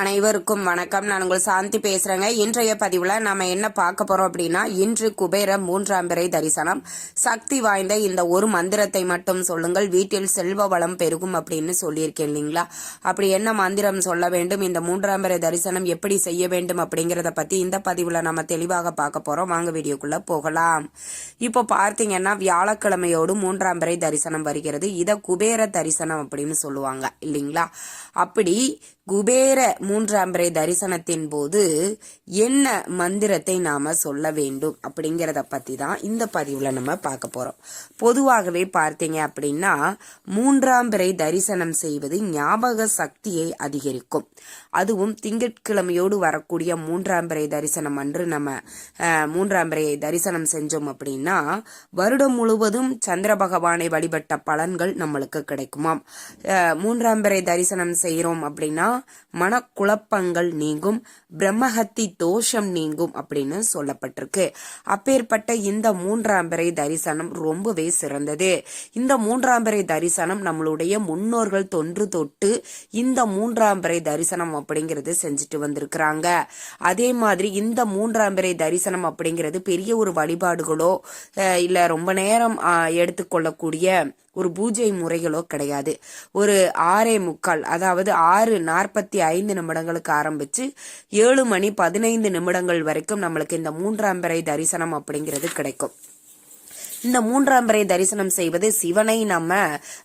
அனைவருக்கும் வணக்கம். நான் உங்கள் சாந்தி பேசுறேங்க. இன்றைய பதிவுல நாம என்ன பார்க்க போறோம் அப்படின்னா இன்று குபேர மூன்றாம் பிறை தரிசனம். சக்தி வாய்ந்த இந்த ஒரு மந்திரத்தை மட்டும் சொல்லுங்கள். வீட்டில் செல்வ வளம் பெருகும் அப்படின்னு சொல்லியிருக்கேன் இல்லைங்களா? அப்படி என்ன மந்திரம் சொல்ல வேண்டும்? இந்த மூன்றாம் பிறை தரிசனம் எப்படி செய்ய வேண்டும் அப்படிங்கறத பத்தி இந்த பதிவுல நம்ம தெளிவாக பார்க்க போறோம். வாங்க வீடியோக்குள்ள போகலாம். இப்போ பார்த்தீங்கன்னா வியாழக்கிழமையோடு மூன்றாம் பிறை தரிசனம் வருகிறது. இதை குபேர தரிசனம் அப்படின்னு சொல்லுவாங்க இல்லைங்களா? அப்படி குபேர மூன்றாம்பரை தரிசனத்தின் போது என்ன மந்திரத்தை நாம சொல்ல வேண்டும் அப்படிங்கிறத பத்தி தான் இந்த பதிவுல நம்ம பார்க்க போறோம். பொதுவாகவே பார்த்தீங்க அப்படின்னா மூன்றாம்பரை தரிசனம் செய்வது ஞாபக சக்தியை அதிகரிக்கும். அதுவும் திங்கட்கிழமையோடு வரக்கூடிய மூன்றாம்பரை தரிசனம் அன்று நம்ம அஹ், மூன்றாம் தரிசனம் செஞ்சோம் அப்படின்னா வருடம் முழுவதும் சந்திர பகவானை வழிபட்ட பலன்கள் நம்மளுக்கு கிடைக்குமாம். மூன்றாம்பரை தரிசனம் செய்கிறோம் அப்படின்னா மனக்குழப்பங்கள் நீங்கும். பிரம்மஹத்தி தோஷம் நீங்கும் அப்படின்னு சொல்லப்பட்டிருக்கு. அப்பேற்பட்ட இந்த மூன்றாம் பிறை தரிசனம் ரொம்பவே சிறந்தது. இந்த மூன்றாம் பிறை தரிசனம் நம்மளுடைய முன்னோர்கள் தொன்று தொட்டு இந்த மூன்றாம் பிறை தரிசனம் அப்படிங்கிறது செஞ்சுட்டு வந்திருக்கிறாங்க. அதே மாதிரி இந்த மூன்றாம் பிறை தரிசனம் அப்படிங்கிறது பெரிய ஒரு வழிபாடுகளோ இல்லை ரொம்ப நேரம் எடுத்துக்கொள்ளக்கூடிய ஒரு பூஜை முறைகளோ கிடையாது. ஒரு ஆறே முக்கால் அதாவது ஆறு நாற்பத்தி ஐந்து நிமிடங்களுக்கு ஆரம்பிச்சு ஏழு மணி பதினைந்து நிமிடங்கள் வரைக்கும் நம்மளுக்கு இந்த மூன்றாம் பிறை தரிசனம் அப்படிங்கிறது கிடைக்கும். இந்த மூன்றாம் பிறை தரிசனம் செய்வது சிவனை நம்ம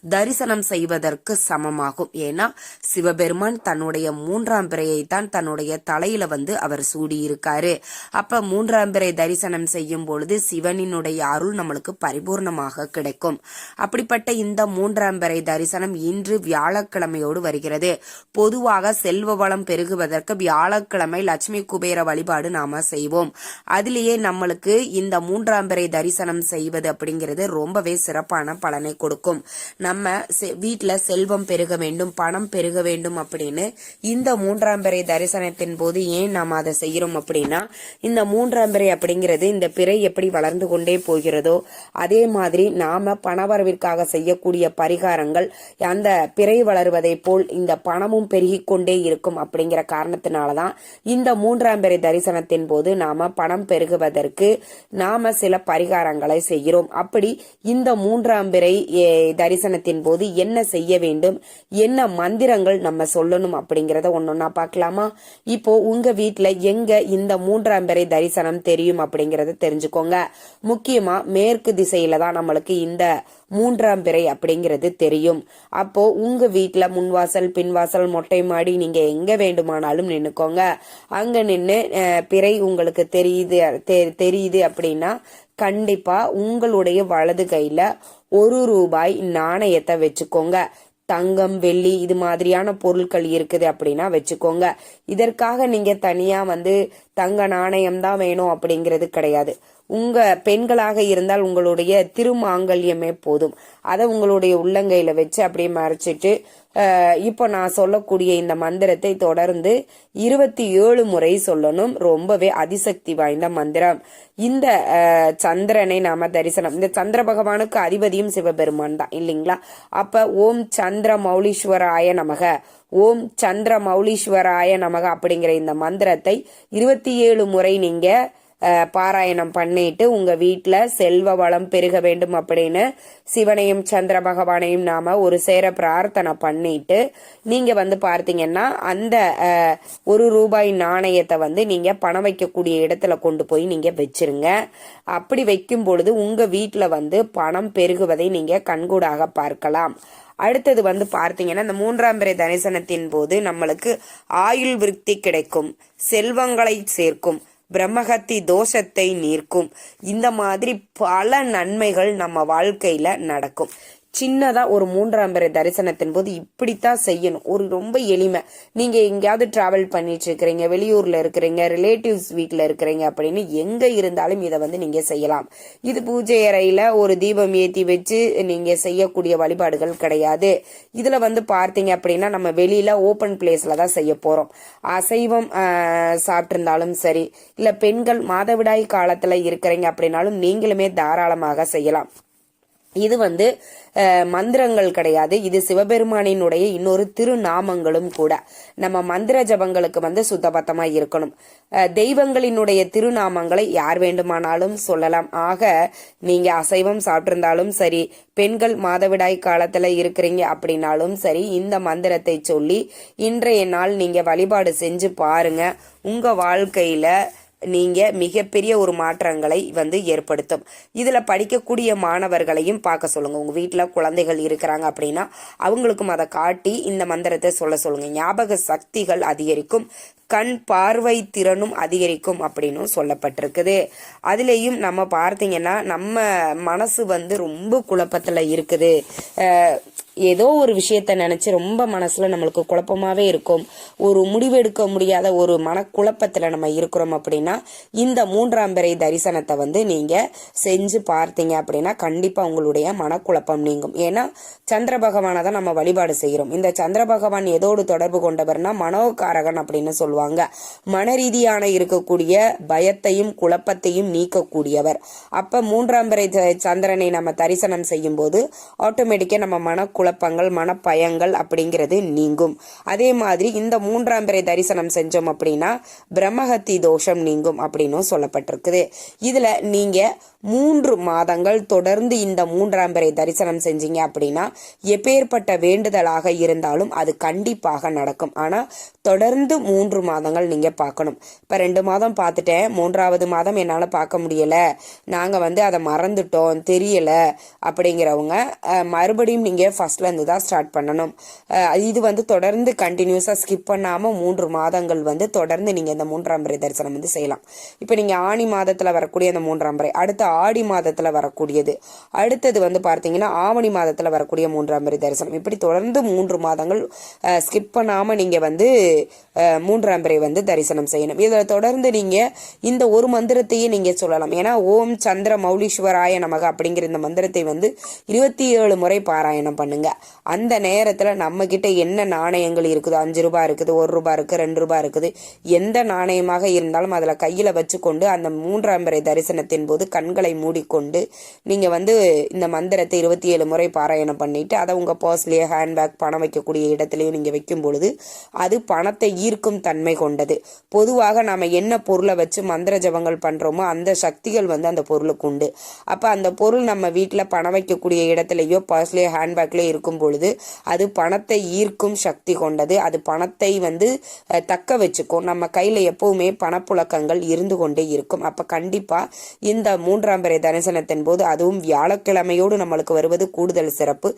தரிசனம் செய்வதற்கு சமமாகும். ஏன்னா சிவபெருமான் தன்னுடைய மூன்றாம் பிறையை தான் தன்னுடைய தலையில வந்து அவர் சூடியிருக்காரு. அப்ப மூன்றாம் பிறை தரிசனம் செய்யும் பொழுது சிவனினுடைய அருள் நம்மளுக்கு பரிபூர்ணமாக கிடைக்கும். அப்படிப்பட்ட இந்த மூன்றாம் பிறை தரிசனம் இன்று வியாழக்கிழமையோடு வருகிறது. பொதுவாக செல்வ வளம் பெருகுவதற்கு வியாழக்கிழமை லட்சுமி குபேர வழிபாடு நாம செய்வோம். அதிலேயே நம்மளுக்கு இந்த மூன்றாம் பிறை தரிசனம் செய்வது அப்படிங்கிறது ரொம்பவே சிறப்பான பலனை கொடுக்கும். நம்ம செ- செல்வம் பெருக வேண்டும் பணம் பெருக வேண்டும் அப்படின்னு இந்த மூன்றாம் பிறை தரிசனத்தின் போது ஏன் நாம் அதை செய்கிறோம் அப்படின்னா இந்த மூன்றாம் பிறை அப்படிங்கிறது இந்த பிறை எப்படி வளர்ந்து கொண்டே போகிறதோ அதே மாதிரி நாம பணவரவிற்காக செய்யக்கூடிய பரிகாரங்கள் அந்த பிறை வளருவதை போல் இந்த பணமும் பெருகிக் கொண்டே இருக்கும் அப்படிங்கிற காரணத்தினாலதான் இந்த மூன்றாம் பிறை தரிசனத்தின் போது நாம பணம் பெருகுவதற்கு நாம சில பரிகாரங்களை செய்கிறோம். அப்படி இந்த மூன்றாம் பிறை ஏ, தரிசனத்தின் போது என்ன செய்ய வேண்டும்? என்ன மந்திரங்கள் நம்ம சொல்லணும் அப்படிங்கறத ஒன்னொன்னா பார்க்கலாமா? இப்போ உங்க வீட்டுல எங்க இந்த மூன்றாம் பிறை தரிசனம் தெரியும் அப்படிங்கறத தெரிஞ்சுக்கோங்க. முக்கியமா மேற்கு திசையில தான் நம்மளுக்கு இந்த மூன்றாம் பிறை அப்படிங்கிறது தெரியும். அப்போ உங்க வீட்டுல முன்வாசல் பின்வாசல் மொட்டை மாடி நீங்க எங்க வேண்டுமானாலும் நின்னுக்கோங்க. அங்க நின்னு பிறை உங்களுக்கு தெரியுது தெ- தெரியுது அப்படின்னா கண்டிப்பா உங்களுடைய வலது கையில ஒரு ரூபாய் நாணயத்தை வச்சுக்கோங்க. தங்கம் வெள்ளி இது மாதிரியான பொருட்கள் இருக்குது அப்படின்னா வச்சுக்கோங்க. இதற்காக நீங்க தனியா வந்து தங்க நாணயம் தான் வேணும் அப்படிங்கிறது கிடையாது. உங்க பெண்களாக இருந்தால் உங்களுடைய திருமாங்கல்யமே போதும். அதை உங்களுடைய உள்ளங்கையில வச்சு அப்படியே மறைச்சிட்டு இப்போ நான் சொல்லக்கூடிய இந்த மந்திரத்தை தொடர்ந்து இருபத்தி ஏழு முறை சொல்லணும். ரொம்பவே அதிசக்தி வாய்ந்த மந்திரம். இந்த சந்திரனை நாம தரிசனம். இந்த சந்திர பகவானுக்கு அதிபதியும் சிவபெருமான் தான் இல்லைங்களா? அப்ப ஓம் சந்திர மௌலீஸ்வராய நமக. ஓம் சந்திர மௌலீஸ்வராய நமக அப்படிங்கிற இந்த மந்திரத்தை இருபத்தி ஏழு முறை நீங்க பாராயணம் பண்ணிட்டு உங்க வீட்டில் செல்வ வளம் பெருக வேண்டும் அப்படின்னு சிவனையும் சந்திர பகவானையும் நாம ஒரு சேர பிரார்த்தனை பண்ணிட்டு நீங்க வந்து பார்த்தீங்கன்னா அந்த ஒரு ரூபாய் நாணயத்தை வந்து நீங்க பணம் வைக்கக்கூடிய இடத்துல கொண்டு போய் நீங்க வச்சிருங்க. அப்படி வைக்கும் பொழுது உங்க வீட்டில் வந்து பணம் பெருகுவதை நீங்க கண்கூடாக பார்க்கலாம். அடுத்தது வந்து பார்த்தீங்கன்னா இந்த மூன்றாம் பிறை தரிசனத்தின் போது நம்மளுக்கு ஆயுள் விருத்தி கிடைக்கும் செல்வங்களை சேர்க்கும். பிரம்மகத்தி தோஷத்தை நீர்க்கும். இந்த மாதிரி பல நன்மைகள் நம்ம வாழ்க்கையில நடக்கும். சின்னதாக ஒரு மூன்றாம் பிறை தரிசனத்தின் போது இப்படித்தான் செய்யணும். ஒரு ரொம்ப எளிமை. நீங்கள் எங்கேயாவது டிராவல் பண்ணிட்டு இருக்கிறீங்க வெளியூரில் இருக்கிறீங்க ரிலேட்டிவ்ஸ் வீட்டில் இருக்கிறீங்க அப்படின்னு எங்கே இருந்தாலும் இதை வந்து நீங்கள் செய்யலாம். இது பூஜை அறையில் ஒரு தீபம் ஏற்றி வச்சு நீங்கள் செய்யக்கூடிய வழிபாடுகள் கிடையாது. இதில் வந்து பார்த்தீங்க அப்படின்னா நம்ம வெளியில் ஓப்பன் பிளேஸில் தான் செய்ய போகிறோம் அசைவம் சாப்பிட்ருந்தாலும் சரி இல்லை பெண்கள் மாதவிடாய் காலத்தில் இருக்கிறீங்க அப்படின்னாலும் நீங்களுமே தாராளமாக செய்யலாம். இது வந்து மந்திரங்கள் கிடையாது. இது சிவபெருமானினுடைய இன்னொரு திருநாமங்களும் கூட. நம்ம மந்திர ஜபங்களுக்கு வந்து சுத்தபத்தமா இருக்கணும். தெய்வங்களினுடைய திருநாமங்களை யார் வேண்டுமானாலும் சொல்லலாம். ஆக நீங்க அசைவம் சாப்பிட்டிருந்தாலும் சரி பெண்கள் மாதவிடாய் காலத்துல இருக்கிறீங்க அப்படின்னாலும் சரி இந்த மந்திரத்தை சொல்லி இன்றைய நாள் நீங்க வழிபாடு செஞ்சு பாருங்க. உங்க வாழ்க்கையில நீங்க மிகப்பெரிய ஒரு மாற்றங்களை வந்து ஏற்படுத்தும். இதுல படிக்கக்கூடிய மாணவர்களையும் பார்க்க சொல்லுங்க. உங்க வீட்டுல குழந்தைகள் இருக்கிறாங்க அப்படின்னா அவங்களுக்கும் அதை காட்டி இந்த மந்திரத்தை சொல்ல சொல்லுங்க. ஞாபக சக்திகள் அதிகரிக்கும். கண் பார்வை திறனும் அதிகரிக்கும் அப்படின்னும் சொல்லப்பட்டிருக்குது. அதுலேயும் நம்ம பார்த்தீங்கன்னா நம்ம மனசு வந்து ரொம்ப குழப்பத்தில் இருக்குது. ஏதோ ஒரு விஷயத்த நினச்சி ரொம்ப மனசில் நம்மளுக்கு குழப்பமாகவே இருக்கும். ஒரு முடிவெடுக்க முடியாத ஒரு மனக்குழப்பத்தில் நம்ம இருக்கிறோம் அப்படின்னா இந்த மூன்றாம் பிறை தரிசனத்தை வந்து நீங்கள் செஞ்சு பார்த்தீங்க அப்படின்னா கண்டிப்பாக உங்களுடைய மனக்குழப்பம் நீங்கும். ஏன்னா சந்திர பகவானை தான் நம்ம வழிபாடு செய்கிறோம். இந்த சந்திர பகவான் எதோடு தொடர்பு கொண்டவர்னா மனோகாரகன் அப்படின்னு சொல்லுவோம் சொல்லுவாங்க. மன ரீதியான இருக்கக்கூடிய பயத்தையும் குழப்பத்தையும் நீக்கக்கூடியவர். அப்ப மூன்றாம் பிறை சந்திரனை நம்ம தரிசனம் செய்யும் போது ஆட்டோமேட்டிக்கா நம்ம மனக்குழப்பங்கள் மனப்பயங்கள் அப்படிங்கிறது நீங்கும். அதே மாதிரி இந்த மூன்றாம் பிறை தரிசனம் செஞ்சோம் அப்படின்னா பிரம்மஹத்தி தோஷம் நீங்கும் அப்படின்னும் சொல்லப்பட்டிருக்குது. இதுல நீங்க மூன்று மாதங்கள் தொடர்ந்து இந்த மூன்றாம் பிறை தரிசனம் செஞ்சீங்க அப்படின்னா எப்பேற்பட்ட வேண்டுதலாக இருந்தாலும் அது கண்டிப்பாக நடக்கும். ஆனா தொடர்ந்து மூன்று மாதங்கள் நீங்க பார்க்கணும். இப்ப ரெண்டு மாதம் பார்த்துட்டேன் மூன்றாவது மாதம் என்னால பார்க்க முடியல நாங்க வந்து அதை மறந்துட்டோம் தெரியல அப்படிங்கிறவங்க மறுபடியும் நீங்க ஃபர்ஸ்ட்ல இருந்து தான் ஸ்டார்ட் பண்ணணும். இது வந்து தொடர்ந்து கண்டினியூஸா ஸ்கிப் பண்ணாம மூன்று மாதங்கள் வந்து தொடர்ந்து நீங்க இந்த மூன்றாம் பிறை தரிசனம் வந்து செய்யலாம். இப்ப நீங்க ஆணி மாதத்துல வரக்கூடிய அந்த மூன்றாம் பிறை அடுத்த ஆடி மாதத்தில் வரக்கூடியது. அடுத்தது வந்து பார்த்தீங்கன்னா ஆவணி மாதத்தில் வரக்கூடிய மூன்றாம் பெரிய தரிசனம். இப்படி தொடர்ந்து மூன்று மாதங்கள் ஸ்கிப் பண்ணாமல் நீங்கள் வந்து மூன்றாம் பிறை வந்து தரிசனம் செய்யணும். இதில் தொடர்ந்து நீங்கள் இந்த ஒரு மந்திரத்தையே நீங்கள் சொல்லலாம். ஏன்னா ஓம் சந்திர மௌலீஸ்வராய நமக அப்படிங்கிற இந்த மந்திரத்தை வந்து இருபத்தி ஏழு முறை பாராயணம் பண்ணுங்க. அந்த நேரத்தில் நம்மக்கிட்ட என்ன நாணயங்கள் இருக்குது? அஞ்சு ரூபா இருக்குது ஒரு ரூபா இருக்குது ரெண்டு ரூபாய் இருக்குது. எந்த நாணயமாக இருந்தாலும் அதில் கையில் வச்சுக்கொண்டு அந்த மூன்றாம் பிறை தரிசனத்தின் போது கண்கள் மூடிக்கொண்டு நீங்கள் வந்து இந்த மந்திரத்தை இருபத்தி ஏழு முறை பாராயணம் பண்ணிட்டு அதை உங்க பர்ஸ்லயே ஹேண்ட்பேக் பணம் வைக்கக்கூடிய இடத்துலையும் நீங்க வைக்கும் பொழுது அது பணத்தை ஈர்க்கும் தன்மை கொண்டது. பொதுவாக நாம் என்ன பொருளை வச்சு மந்திர ஜபங்கள் பண்றோமோ அந்த சக்திகள் வந்து அந்த பொருளுக்கு உண்டு. அப்போ அந்த பொருள் நம்ம வீட்டில் பணம் வைக்கக்கூடிய இடத்துலையோ பர்ஸ்லேயோ ஹேண்ட்பேக்லேயோ இருக்கும் பொழுது அது பணத்தை ஈர்க்கும் சக்தி கொண்டது. அது பணத்தை வந்து தக்க வச்சுக்கும். நம்ம கையில் எப்பவுமே பணப்புழக்கங்கள் இருந்து கொண்டே இருக்கும். அப்போ கண்டிப்பாக இந்த மூன்று மூன்றாம் பிறை தரிசனத்தின் போது அதுவும் வியாழக்கிழமையோடு நம்மளுக்கு வருவது கூடுதல் சிறப்பு.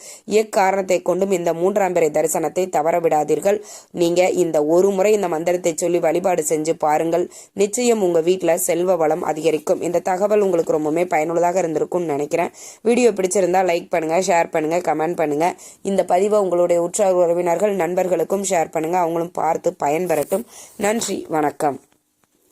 எக்காரணத்தை கொண்டும் இந்த மூன்றாம் பிறை தரிசனத்தை தவற விடாதீர்கள் நீங்க இந்த ஒரு முறை இந்த மந்திரத்தை சொல்லி வழிபாடு செஞ்சு பாருங்கள். நிச்சயம் உங்க வீட்டில் செல்வ வளம் அதிகரிக்கும். இந்த தகவல் உங்களுக்கு ரொம்பவுமே பயனுள்ளதாக இருந்திருக்கும்னு நினைக்கிறேன். வீடியோ பிடிச்சிருந்தா லைக் பண்ணுங்க ஷேர் பண்ணுங்க கமெண்ட் பண்ணுங்க. இந்த பதிவை உங்களுடைய உற்றார் உறவினர்கள் நண்பர்களுக்கும் ஷேர் பண்ணுங்க. அவங்களும் பார்த்து பயன்பெறட்டும் நன்றி வணக்கம்.